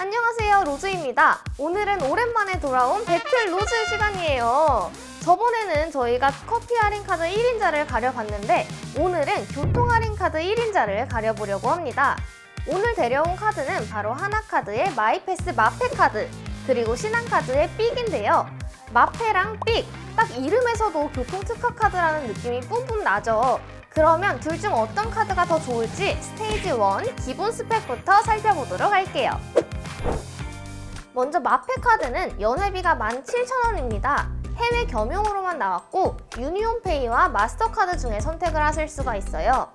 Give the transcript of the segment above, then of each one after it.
안녕하세요 로즈입니다. 오늘은 오랜만에 돌아온 배틀 로즈 시간이에요. 저번에는 저희가 커피 할인 카드 1인자를 가려봤는데 오늘은 교통 할인 카드 1인자를 가려보려고 합니다. 오늘 데려온 카드는 바로 하나카드의 마이패스 마페 카드 그리고 신한카드의 삑인데요. 마페랑 삑, 딱 이름에서도 교통 특화 카드라는 느낌이 뿜뿜 나죠. 그러면 둘 중 어떤 카드가 더 좋을지 스테이지 1 기본 스펙부터 살펴보도록 할게요. 먼저 마페 카드는 연회비가 17,000원입니다. 해외 겸용으로만 나왔고 유니온페이와 마스터카드 중에 선택을 하실 수가 있어요.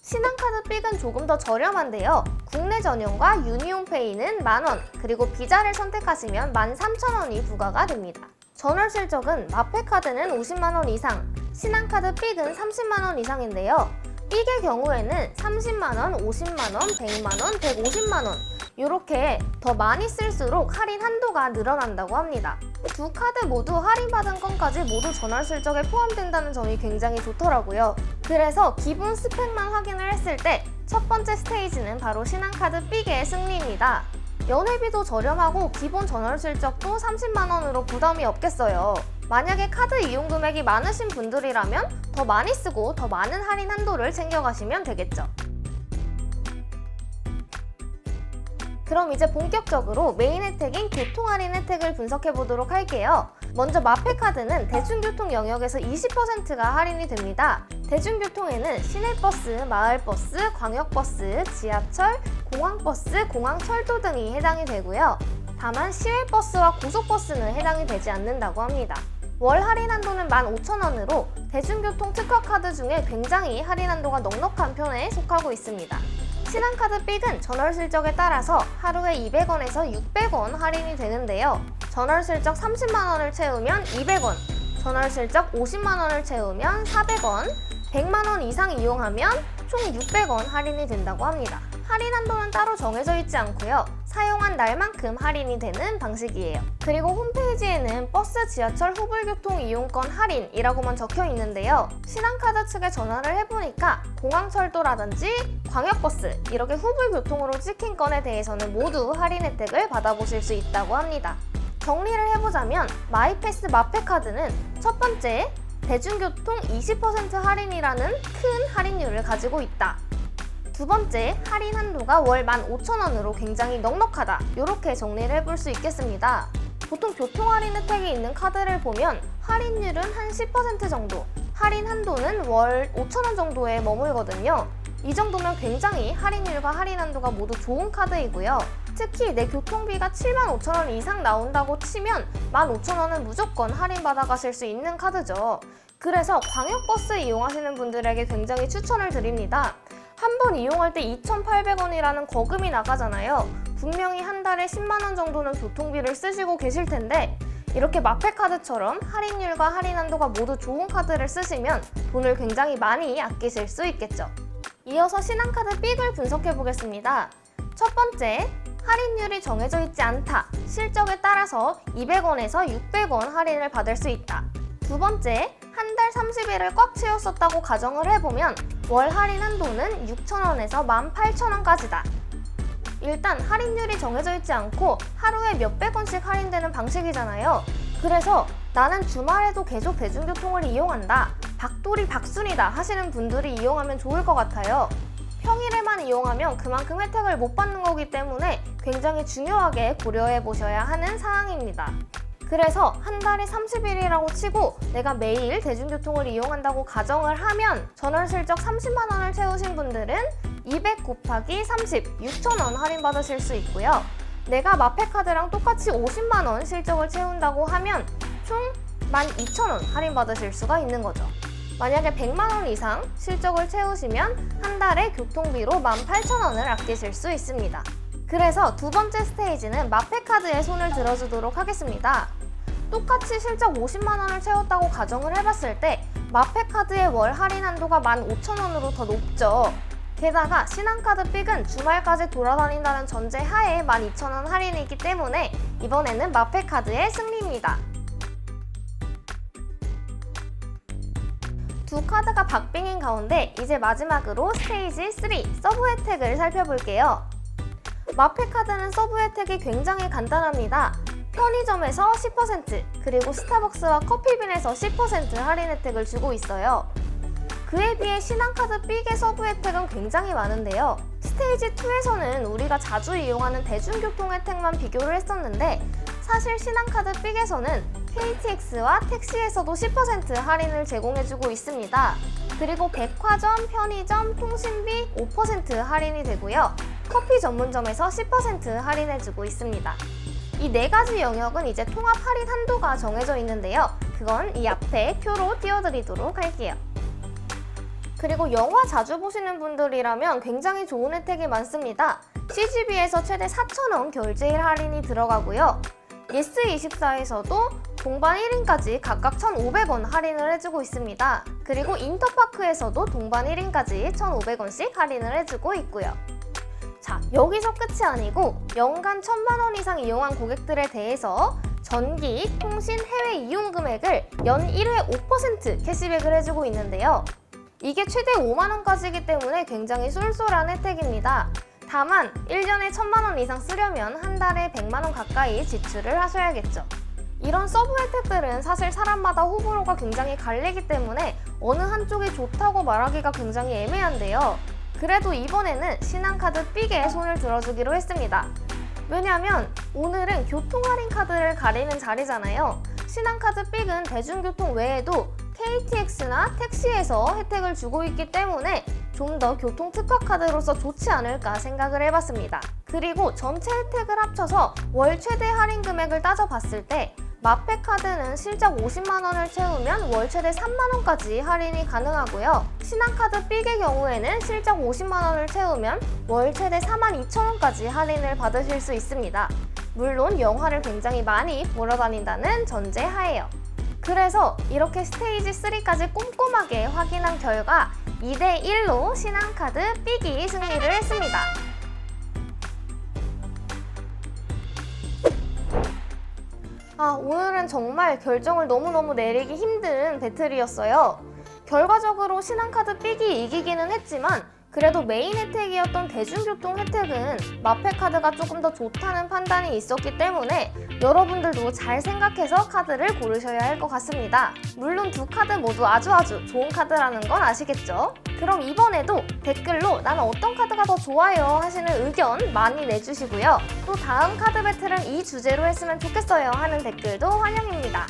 신한카드 삑은 조금 더 저렴한데요. 국내 전용과 유니온페이는 만원, 그리고 비자를 선택하시면 13,000원이 부과가 됩니다. 전월 실적은 마페카드는 50만원 이상, 신한카드 삑은 30만원 이상인데요. 삑의 경우에는 30만원, 50만원, 100만원, 150만원 이렇게 더 많이 쓸수록 할인 한도가 늘어난다고 합니다. 두 카드 모두 할인받은 건까지 모두 전월 실적에 포함된다는 점이 굉장히 좋더라고요. 그래서 기본 스펙만 확인을 했을 때 첫 번째 스테이지는 바로 신한카드 삑의 승리입니다. 연회비도 저렴하고 기본 전월 실적도 30만 원으로 부담이 없겠어요. 만약에 카드 이용 금액이 많으신 분들이라면 더 많이 쓰고 더 많은 할인 한도를 챙겨가시면 되겠죠. 그럼 이제 본격적으로 메인 혜택인 교통 할인 혜택을 분석해 보도록 할게요. 먼저 마페 카드는 대중교통 영역에서 20%가 할인이 됩니다. 대중교통에는 시내버스, 마을버스, 광역버스, 지하철, 공항버스, 공항철도 등이 해당이 되고요. 다만 시외버스와 고속버스는 해당이 되지 않는다고 합니다. 월 할인 한도는 15,000원으로 대중교통 특화 카드 중에 굉장히 할인 한도가 넉넉한 편에 속하고 있습니다. 신한카드 삑은 전월 실적에 따라서 하루에 200원에서 600원 할인이 되는데요. 전월 실적 30만 원을 채우면 200원, 전월 실적 50만 원을 채우면 400원, 100만 원 이상 이용하면 총 600원 할인이 된다고 합니다. 할인 한도는 따로 정해져 있지 않고요. 사용한 날만큼 할인이 되는 방식이에요. 그리고 홈페이지에는 버스, 지하철, 호불교통 이용권 할인이라고만 적혀 있는데요. 신한카드 측에 전화를 해보니까 공항철도라든지 광역버스 이렇게 후불교통으로 찍힌 건에 대해서는 모두 할인 혜택을 받아보실 수 있다고 합니다. 정리를 해보자면 마이패스 마페카드는 첫 번째 대중교통 20% 할인이라는 큰 할인율을 가지고 있다. 두 번째, 할인 한도가 월 15,000원으로 굉장히 넉넉하다. 이렇게 정리를 해볼 수 있겠습니다. 보통 교통 할인 혜택이 있는 카드를 보면 할인율은 한 10% 정도, 할인 한도는 월 5,000원 정도에 머물거든요. 이 정도면 굉장히 할인율과 할인 한도가 모두 좋은 카드이고요. 특히 내 교통비가 7만 5천 원 이상 나온다고 치면 1만 5천 원은 무조건 할인받아 가실 수 있는 카드죠. 그래서 광역버스 이용하시는 분들에게 굉장히 추천을 드립니다. 한 번 이용할 때 2,800원이라는 거금이 나가잖아요. 분명히 한 달에 10만 원 정도는 교통비를 쓰시고 계실 텐데 이렇게 마페카드처럼 할인율과 할인 한도가 모두 좋은 카드를 쓰시면 돈을 굉장히 많이 아끼실 수 있겠죠. 이어서 신한카드 삑을 분석해 보겠습니다. 첫 번째, 할인율이 정해져 있지 않다. 실적에 따라서 200원에서 600원 할인을 받을 수 있다. 두 번째, 한 달 30일을 꽉 채웠었다고 가정을 해보면 월 할인 한도는 6,000원에서 18,000원까지다. 일단 할인율이 정해져 있지 않고 하루에 몇백 원씩 할인되는 방식이잖아요. 그래서 나는 주말에도 계속 대중교통을 이용한다. 박돌이 박순이다 하시는 분들이 이용하면 좋을 것 같아요. 평일에만 이용하면 그만큼 혜택을 못 받는 거기 때문에 굉장히 중요하게 고려해 보셔야 하는 사항입니다. 그래서 한 달에 30일이라고 치고 내가 매일 대중교통을 이용한다고 가정을 하면 전월 실적 30만 원을 채우신 분들은 200 곱하기 30, 6천 원 할인 받으실 수 있고요. 내가 마페카드랑 똑같이 50만 원 실적을 채운다고 하면 총 12,000원 할인 받으실 수가 있는 거죠. 만약에 100만 원 이상 실적을 채우시면 한 달에 교통비로 18,000원을 아끼실 수 있습니다. 그래서 두 번째 스테이지는 마페카드에 손을 들어주도록 하겠습니다. 똑같이 실적 50만 원을 채웠다고 가정을 해봤을 때 마페 카드의 월 할인 한도가 15,000원으로 더 높죠. 게다가 신한카드 삑은 주말까지 돌아다닌다는 전제 하에 12,000원 할인이 있기 때문에 이번에는 마페카드의 승리입니다. 두 카드가 박빙인 가운데 이제 마지막으로 스테이지 3 서브 혜택을 살펴볼게요. 마페카드는 서브 혜택이 굉장히 간단합니다. 편의점에서 10%, 그리고 스타벅스와 커피빈에서 10% 할인 혜택을 주고 있어요. 그에 비해 신한카드 빅의 서브 혜택은 굉장히 많은데요. 스테이지 2에서는 우리가 자주 이용하는 대중교통 혜택만 비교를 했었는데 사실 신한카드 빅에서는 KTX와 택시에서도 10% 할인을 제공해주고 있습니다. 그리고 백화점, 편의점, 통신비 5% 할인이 되고요. 커피 전문점에서 10% 할인해주고 있습니다. 이 네 가지 영역은 이제 통합 할인 한도가 정해져 있는데요. 그건 이 앞에 표로 띄워드리도록 할게요. 그리고 영화 자주 보시는 분들이라면 굉장히 좋은 혜택이 많습니다. CGV에서 최대 4,000원 결제일 할인이 들어가고요. 예스24에서도 동반 1인까지 각각 1,500원 할인을 해주고 있습니다. 그리고 인터파크에서도 동반 1인까지 1,500원씩 할인을 해주고 있고요. 자, 여기서 끝이 아니고 연간 1,000만 원 이상 이용한 고객들에 대해서 전기, 통신, 해외 이용 금액을 연 1회 5% 캐시백을 해주고 있는데요. 이게 최대 5만 원까지이기 때문에 굉장히 쏠쏠한 혜택입니다. 다만 1년에 1천만 원 이상 쓰려면 한 달에 100만 원 가까이 지출을 하셔야겠죠. 이런 서브 혜택들은 사실 사람마다 호불호가 굉장히 갈리기 때문에 어느 한쪽이 좋다고 말하기가 굉장히 애매한데요. 그래도 이번에는 신한카드 빅에 손을 들어주기로 했습니다. 왜냐면 오늘은 교통 할인 카드를 가리는 자리잖아요. 신한카드 빅은 대중교통 외에도 KTX나 택시에서 혜택을 주고 있기 때문에 좀 더 교통 특화 카드로서 좋지 않을까 생각을 해봤습니다. 그리고 전체 혜택을 합쳐서 월 최대 할인 금액을 따져봤을 때 마페 카드는 실적 50만 원을 채우면 월 최대 3만 원까지 할인이 가능하고요. 신한카드 빅의 경우에는 실적 50만 원을 채우면 월 최대 4만 2천 원까지 할인을 받으실 수 있습니다. 물론 영화를 굉장히 많이 보러 다닌다는 전제 하에요. 그래서 이렇게 스테이지 3까지 꼼꼼하게 확인한 결과 2대 1로 신한카드 빅이 승리를 했습니다. 아, 오늘은 정말 결정을 너무너무 내리기 힘든 배틀이었어요. 결과적으로 신한카드 삑이 이기기는 했지만 그래도 메인 혜택이었던 대중교통 혜택은 마페카드가 조금 더 좋다는 판단이 있었기 때문에 여러분들도 잘 생각해서 카드를 고르셔야 할 것 같습니다. 물론 두 카드 모두 아주 아주 좋은 카드라는 건 아시겠죠? 그럼 이번에도 댓글로 나는 어떤 카드가 더 좋아요 하시는 의견 많이 내주시고요. 또 다음 카드 배틀은 이 주제로 했으면 좋겠어요 하는 댓글도 환영입니다.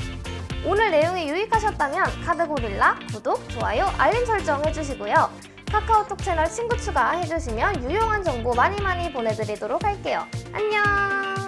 오늘 내용이 유익하셨다면 카드고릴라 구독, 좋아요, 알림 설정 해주시고요. 카카오톡 채널 친구 추가해주시면 유용한 정보 많이 많이 보내드리도록 할게요. 안녕!